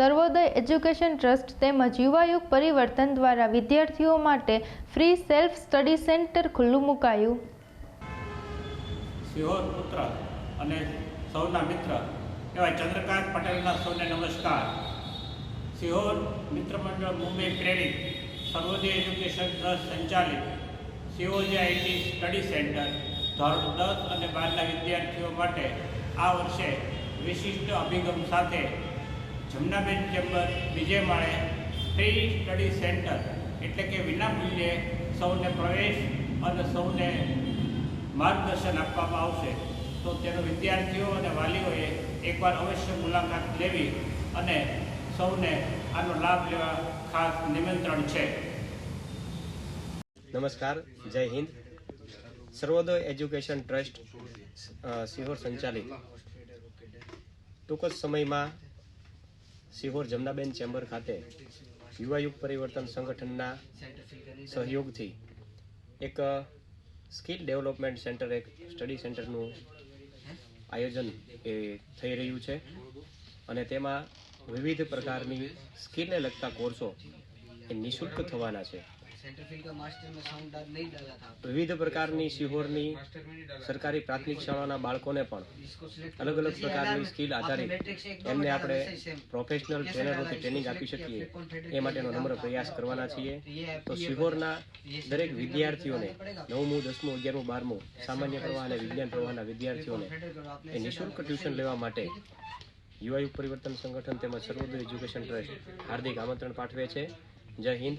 સર્વોદય education trust તેમજ યુવાયુગ પરિવર્તન દ્વારા વિદ્યાર્થીઓ માટે ફ્રી સેલ્ફ સ્ટડી સેન્ટર ખુલ્લું મુકાયું. સિહોર પુત્ર અને સૌના મિત્ર એવા ચંદ્રકાંત પટેલના સૌને નમસ્કાર. સિહોર મિત્ર મંડળ મુંબઈ પ્રેરિત સર્વોદય એજ્યુકેશન ટ્રસ્ટ સંચાલિત સીઓજી આઈટી સ્ટડી સેન્ટર ધોરણ દસ અને બારના વિદ્યાર્થીઓ માટે આ વર્ષે વિશિષ્ટ અભિગમ સાથે જમનાબેન ચેમ્બર બીજે માળે ફ્રી સ્ટડી સેન્ટર એટલે કે વિનામૂલ્યે સૌને પ્રવેશ અને સૌને માર્ગદર્શન આપવામાં આવશે. તો તેનો વિદ્યાર્થીઓ અને વાલીઓએ એકવાર અવશ્ય મુલાકાત લેવી અને સૌને આનો લાભ લેવા ખાસ નિમંત્રણ છે. નમસ્કાર, જય હિન્દ. સર્વોદય એજ્યુકેશન ટ્રસ્ટ સિહોર સંચાલિત. ટૂંક જ સમયમાં સિહોર જમનાબેન ચેમ્બર ખાતે યુવાયુગ પરિવર્તન સંગઠનના સહયોગથી એક સ્કિલ ડેવલપમેન્ટ સેન્ટર, એક સ્ટડી સેન્ટરનું આયોજન એ થઈ રહ્યું છે અને તેમાં વિવિધ પ્રકારની સ્કિલને લગતા કોર્સો એ નિઃશુલ્ક થવાના છે. વિવિધ પ્રકારની શિહોરની સરકારી પ્રાથમિક શાળાના બાળકોને પણ અલગ અલગ પ્રકારની સ્કિલ આધારિત એમને આપણે પ્રોફેશનલ ટ્રેનરોથી ટ્રેનિંગ આપી શકીએ. એ માટેનો નમ્ર પ્રયાસ કરવાના છીએ. તો શિહોરના દરેક વિદ્યાર્થીઓને નવમું દસમું અગિયારમું બારમું સામાન્ય પ્રવાહ અને વિજ્ઞાન પ્રવાહના વિદ્યાર્થીઓને એ નિઃશુલ્ક ટ્યુશન લેવા માટે યુવા યુગ પરિવર્તન સંગઠન તેમજ સર્વોદય એજ્યુકેશન ટ્રસ્ટ હાર્દિક આમંત્રણ પાઠવે છે. જય હિન્દ.